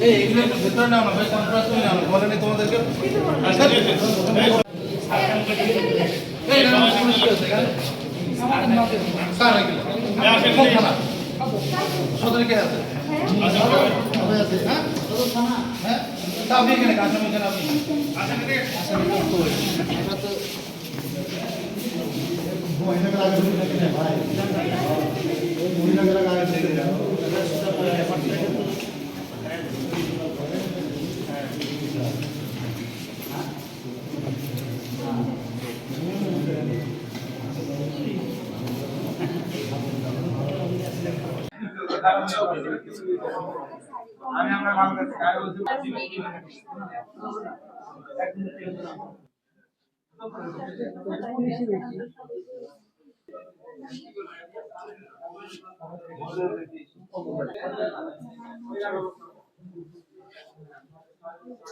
এগুলো একটু ভেতরে নাও না ভাই কনফারেন্স করে নাও বলেনি তোমাদেরকে আপনি এখানে আসামি এখানে আপনি তো এটা তো আমি আমরা ভালো কাছে কাজ বলছি এটা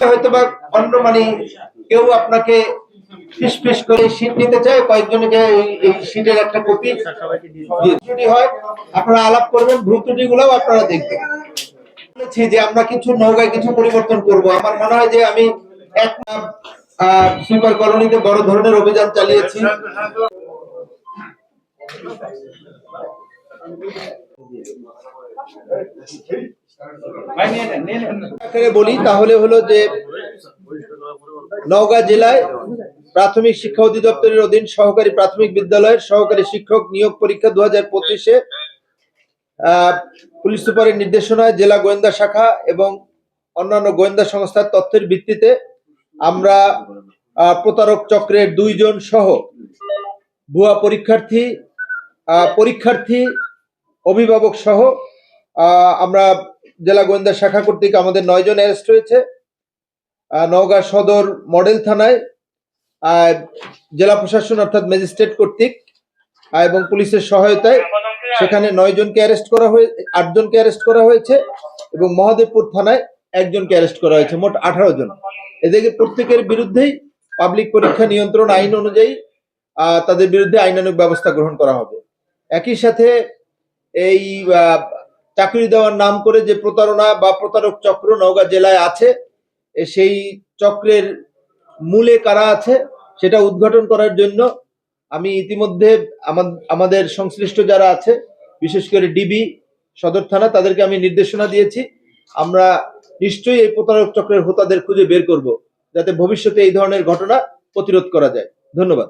হয়তো বা অন্য মানে কেউ আপনাকে ফিস ফিস করে শীট নিতে চায়, কয়েকজনকে এই- শীটের একটা কপি হয়, আপনারা আলাপ করবেন ভুল ত্রুটি গুলাও আপনারা দেখবেন। বলেছি যে আমরা কিছু নৌকায় কিছু পরিবর্তন করব। আমার মনে হয় যে আমি এক সুপার কলোনিতে বড় ধরনের অভিযান চালিয়েছি। বলি, তাহলে হলো যে নওগাঁ জেলায় প্রাথমিক শিক্ষা অধিদপ্তরের অধীন সহকারী প্রাথমিক বিদ্যালয়ের সহকারী শিক্ষক নিয়োগ পরীক্ষা দু হাজার পঁচিশে পুলিশ সুপারের নির্দেশনায় জেলা গোয়েন্দা শাখা এবং অন্যান্য গোয়েন্দা সংস্থার তথ্যের ভিত্তিতে আমরা প্রতারক চক্রের দুইজন সহ ভুয়া পরীক্ষার্থী পরীক্ষার্থী, অভিভাবক সহ আমরা জেলা গোয়েন্দা শাখা কর্তৃক আমাদের নয় জন অ্যারেস্ট হয়েছে। নওগাঁ সদর মডেল থানায় জেলা প্রশাসন অর্থাৎ ম্যাজিস্ট্রেট কর্তৃক এবং পুলিশের সহায়তায় সেখানে নয় জনকে অ্যারেস্ট করা হয়ে, আট জনকে অ্যারেস্ট করা হয়েছে এবং মহাদেবপুর থানায় একজনকে অ্যারেস্ট করা হয়েছে, মোট আঠারো জন। এদেরকে প্রত্যেকের বিরুদ্ধেই পাবলিক পরীক্ষা নিয়ন্ত্রণ আইন অনুযায়ী তাদের বিরুদ্ধে আইনানুগ ব্যবস্থা গ্রহণ করা হবে। একই সাথে এই চাকরি দেওয়ার নাম করে যে প্রতারণা বা প্রতারক চক্র নওগাঁ জেলায় আছে সেই চক্রের মূলে কারা আছে, সেটা উদ্ঘাটন করার জন্য আমি ইতিমধ্যে আমাদের সংশ্লিষ্ট যারা আছে বিশেষ করে ডিবি সদর থানা, তাদেরকে আমি নির্দেশনা দিয়েছি। আমরা নিশ্চয়ই এই প্রতারক চক্রের হোতাদের খুঁজে বের করব, যাতে ভবিষ্যতে এই ধরনের ঘটনা প্রতিরোধ করা যায়। ধন্যবাদ।